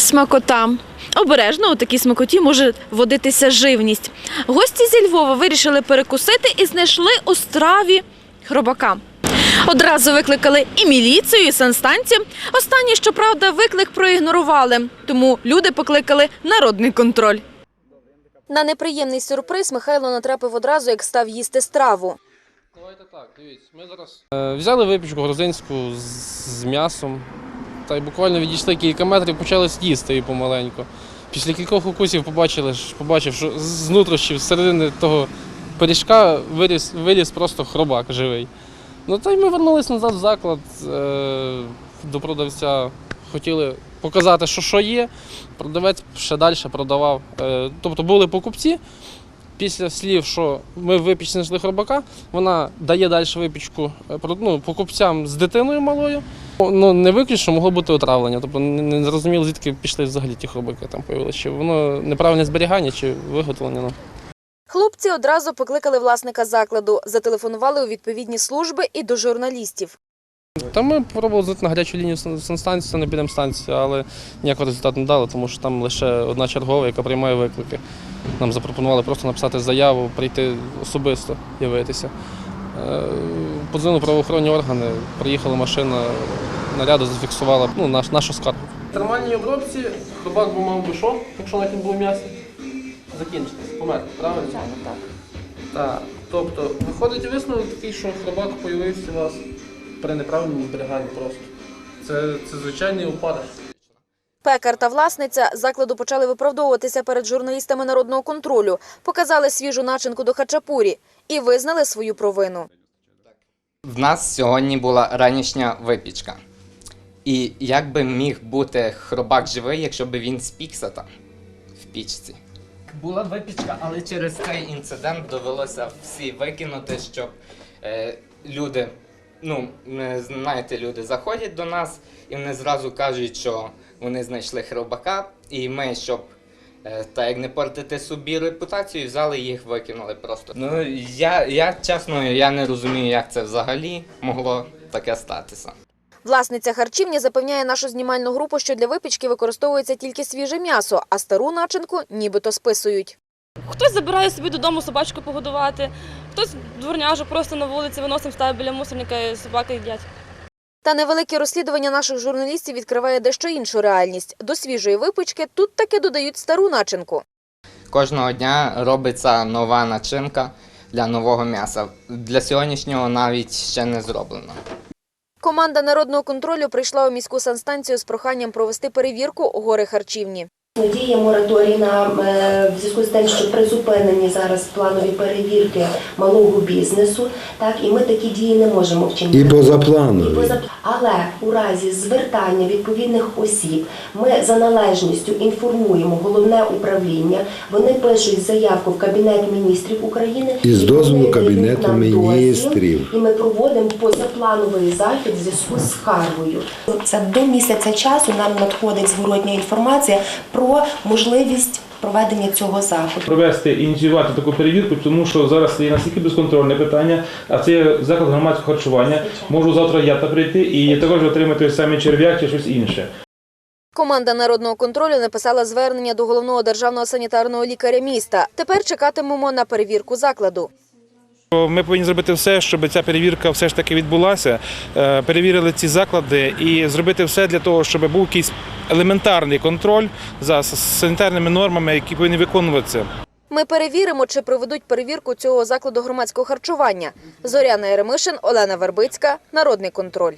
Смакота. Обережно у такій смакоті може водитися живність. Гості зі Львова вирішили перекусити і знайшли у страві хробака. Одразу викликали і міліцію, і санстанцію. Останні, щоправда, виклик проігнорували, тому люди покликали народний контроль. На неприємний сюрприз Михайло натрапив одразу, як став їсти страву. Давайте так, дивіться, ми зараз е, взяли випічку грузинську з м'ясом, та й буквально відійшли кілька метрів, почали їсти її помаленьку. Після кількох укусів побачили, побачив, що з з середини того пиріжка виріс, виліз просто хробак живий. Ну та й ми вернулись назад в заклад е, до продавця. Хотіли показати, що що є. Продавець ще далі продавав. Е, тобто були покупці. Після слів, що ми в знайшли хробака, вона дає далі випічку е, ну, покупцям з дитиною малою. Ну, не виключно могло бути отравлення. Тобто не зрозуміло, звідки пішли взагалі ті хробаки там появилися. Чи воно неправильне зберігання, чи виготовлення. Ну. Хлопці одразу покликали власника закладу, зателефонували у відповідні служби і до журналістів. Та ми пробували зайти на гарячу лінію сан- санстанції, не підемо станцію, але ніякого результату не дали, тому що там лише одна чергова, яка приймає виклики. Нам запропонували просто написати заяву, прийти особисто явитися. Е, Подзвонили правоохоронні органи, приїхала машина наряду, зафіксувала ну, наш, нашу скаргу. В термальній обробці хробак би мав би що, якщо навіть було м'яса? Закінчитись, померти, правильно? Так. Так. Тобто виходить висновок такий, що хробак появився у вас при неправильному зберіганні просто. Це, це звичайний опадок. Пекар та власниця закладу почали виправдовуватися перед журналістами народного контролю, показали свіжу начинку до хачапурі і визнали свою провину. В нас сьогодні була ранішня випічка. І як би міг бути хробак живий, якщо б він спікся там в пічці? Була випічка, але через цей інцидент довелося всі викинути, щоб е, люди, ну, знаєте, люди заходять до нас і вони зразу кажуть, що вони знайшли хробака, і ми, щоб е, та як не портити собі репутацію, взяли їх, викинули просто. Ну я, я чесно, я не розумію, як це взагалі могло таке статися. Власниця харчівні запевняє нашу знімальну групу, що для випічки використовується тільки свіже м'ясо, а стару начинку нібито списують. Хтось забирає собі додому собачку погодувати, хтось дворняжу просто на вулиці виносимо, ставить біля мусорника і собаки їдять. Та невелике розслідування наших журналістів відкриває дещо іншу реальність. До свіжої випічки тут таки додають стару начинку. Кожного дня робиться нова начинка для нового м'яса. Для сьогоднішнього навіть ще не зроблено. Команда народного контролю прийшла у міську санстанцію з проханням провести перевірку у гори харчівні. Діє мораторій на е, в зв'язку з тим, що призупинені зараз планові перевірки малого бізнесу. Так і ми такі дії не можемо вчинити. І І позапланові. поза- Але у разі звертання відповідних осіб ми за належністю інформуємо головне управління. Вони пишуть заявку в Кабінет міністрів України І з дозволу Кабінету нам дозвіл, І ми проводимо позаплановий захід в зв'язку з скаргою. Це до місяця часу нам надходить зворотня інформація про можливість проведення цього заходу. провести ініціювати таку перевірку, тому що зараз є настільки безконтрольне питання, а це є заклад громадського харчування. Можу завтра я та прийти і також отримати той самий черв'як чи щось інше. Команда народного контролю написала звернення до головного державного санітарного лікаря міста. Тепер чекатимемо на перевірку закладу. Ми повинні зробити все, щоб ця перевірка все ж таки відбулася. е, Перевірили ці заклади і зробити все для того, щоб був якийсь елементарний контроль за санітарними нормами, які повинні виконуватися. Ми перевіримо, чи проведуть перевірку цього закладу громадського харчування. Зоряна Еремишин, Олена Вербицька, Народний контроль.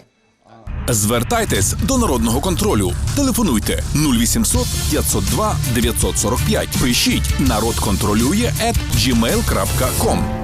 Звертайтесь до народного контролю. Телефонуйте 0800 502 945. Пишіть народ контролює at gmail.com.